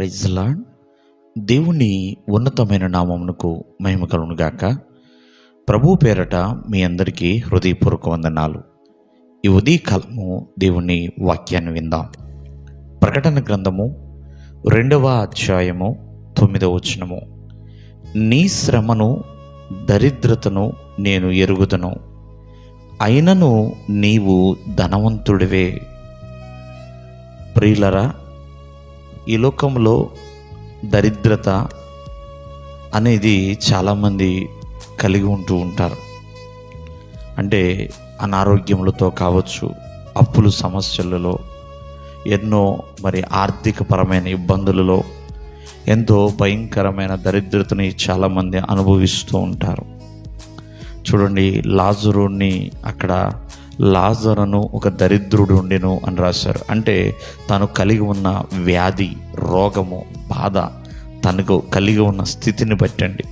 Praise lord దేవుని ఉన్నతమైన నామమునకు మహిమ కలుగును గాక. ప్రభు పేరట మీ అందరికీ హృదయపూర్వక వందనాలు. ఈ ఉదయకాలము దేవుని వాక్యాన్ని విందాం. ప్రకటన గ్రంథము రెండవ అధ్యాయము తొమ్మిదవ వచనము. నీ శ్రమను దరిద్రతను నేను ఎరుగుదను. అయినను నీవు ధనవంతుడివే. ప్రియులరా ఈ లోకంలో దరిద్రత అనేది చాలామంది కలిగి ఉంటూ ఉంటారు. అంటే అనారోగ్యములతో కావచ్చు అప్పులు సమస్యలలో ఎన్నో మరి ఆర్థికపరమైన ఇబ్బందులలో ఎంతో భయంకరమైన దరిద్రతని చాలామంది అనుభవిస్తూ ఉంటారు. చూడండి లాజరుని అక్కడ లాజరను ఒక దరిద్రుడు ఉండెను అని రాశారు. అంటే తను కలిగి ఉన్న వ్యాధి రోగము బాధ తనకు కలిగి ఉన్న స్థితిని బట్టండి.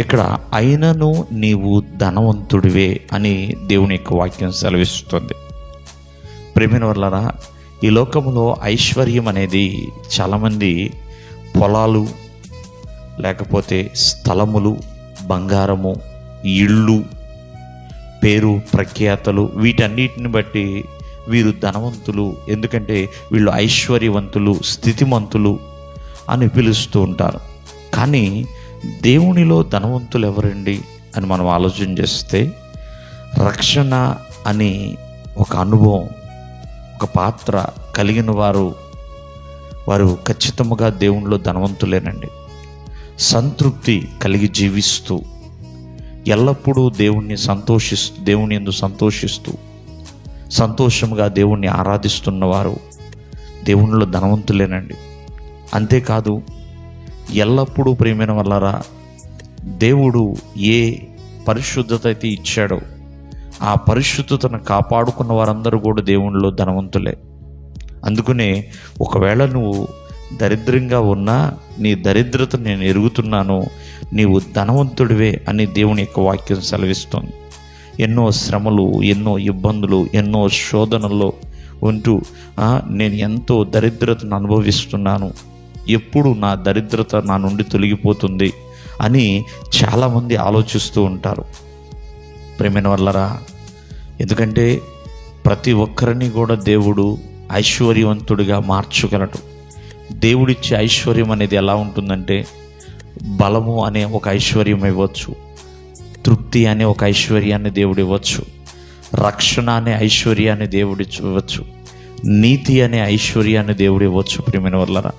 ఇక్కడ అయినను నీవు ధనవంతుడివే అని దేవుని యొక్క వాక్యం సెలవిస్తుంది. ప్రేమిన వల్లరా ఈ లోకంలో ఐశ్వర్యం అనేది చాలామంది పొలాలు లేకపోతే స్థలములు బంగారము ఇళ్ళు పేరు ప్రఖ్యాతలు వీటన్నిటిని బట్టి వీరు ధనవంతులు. ఎందుకంటే వీళ్ళు ఐశ్వర్యవంతులు స్థితిమంతులు అని పిలుస్తూ ఉంటారు. కానీ దేవునిలో ధనవంతులు ఎవరండి అని మనం ఆలోచన చేస్తే రక్షణ అని ఒక అనుభవం ఒక పాత్ర కలిగిన వారు వారు ఖచ్చితంగా దేవునిలో ధనవంతులేనండి. సంతృప్తి కలిగి జీవిస్తూ ఎల్లప్పుడూ దేవుణ్ణి సంతోషిస్తూ దేవుని ఎందు సంతోషిస్తూ సంతోషంగా దేవుణ్ణి ఆరాధిస్తున్నవారు దేవునిలో ధనవంతులేనండి. అంతేకాదు ఎల్లప్పుడూ ప్రేమైన వల్లరా దేవుడు ఏ పరిశుద్ధత అయితే ఇచ్చాడో ఆ పరిశుద్ధతను కాపాడుకున్న వారందరూ కూడా దేవునిలో ధనవంతులే. అందుకనే ఒకవేళ నువ్వు దరిద్రంగా ఉన్నా నీ దరిద్రత నేను ఎరుగుతున్నాను నీవు ధనవంతుడివే అని దేవుని యొక్క వాక్యం సెలవిస్తుంది. ఎన్నో శ్రమలు ఎన్నో ఇబ్బందులు ఎన్నో శోధనల్లో ఉంటూ నేను ఎంతో దరిద్రతను అనుభవిస్తున్నాను. ఎప్పుడు నా దరిద్రత నా నుండి తొలగిపోతుంది అని చాలామంది ఆలోచిస్తూ ఉంటారు. ప్రేమైన వల్లరా ఎందుకంటే ప్రతి ఒక్కరిని కూడా దేవుడు ఐశ్వర్యవంతుడిగా మార్చగలడు. దేవుడిచ్చే ఐశ్వర్యం అనేది ఎలా ఉంటుందంటే బలము అనే ఒక ఐశ్వర్యం ఇవ్వచ్చు. తృప్తి అనే ఒక ఐశ్వర్యాన్ని దేవుడు ఇవ్వచ్చు. రక్షణ అనే ఐశ్వర్యాన్ని దేవుడు ఇవ్వచ్చు. నీతి అనే ఐశ్వర్యాన్ని దేవుడు ఇవ్వచ్చు ప్రియమైన వల్లరా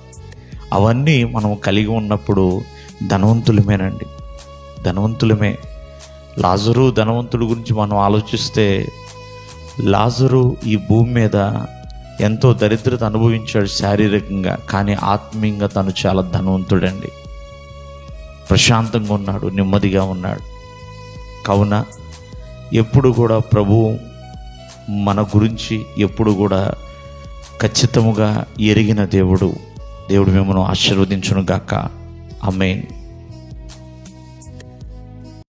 అవన్నీ మనం కలిగి ఉన్నప్పుడు ధనవంతులమేనండి. ధనవంతులమే. లాజరు ధనవంతుడి గురించి మనం ఆలోచిస్తే లాజరు ఈ భూమి మీద ఎంతో దరిద్రత అనుభవించాడు శారీరకంగా కానీ ఆత్మీయంగా తను చాలా ధనవంతుడండి. ప్రశాంతంగా ఉన్నాడు నెమ్మదిగా ఉన్నాడు. కావున ఎప్పుడు కూడా ప్రభు మన గురించి ఎప్పుడు కూడా ఖచ్చితముగా ఎరిగిన దేవుడు. దేవుడు మిమ్మల్ని ఆశీర్వదించును గాక అమేన్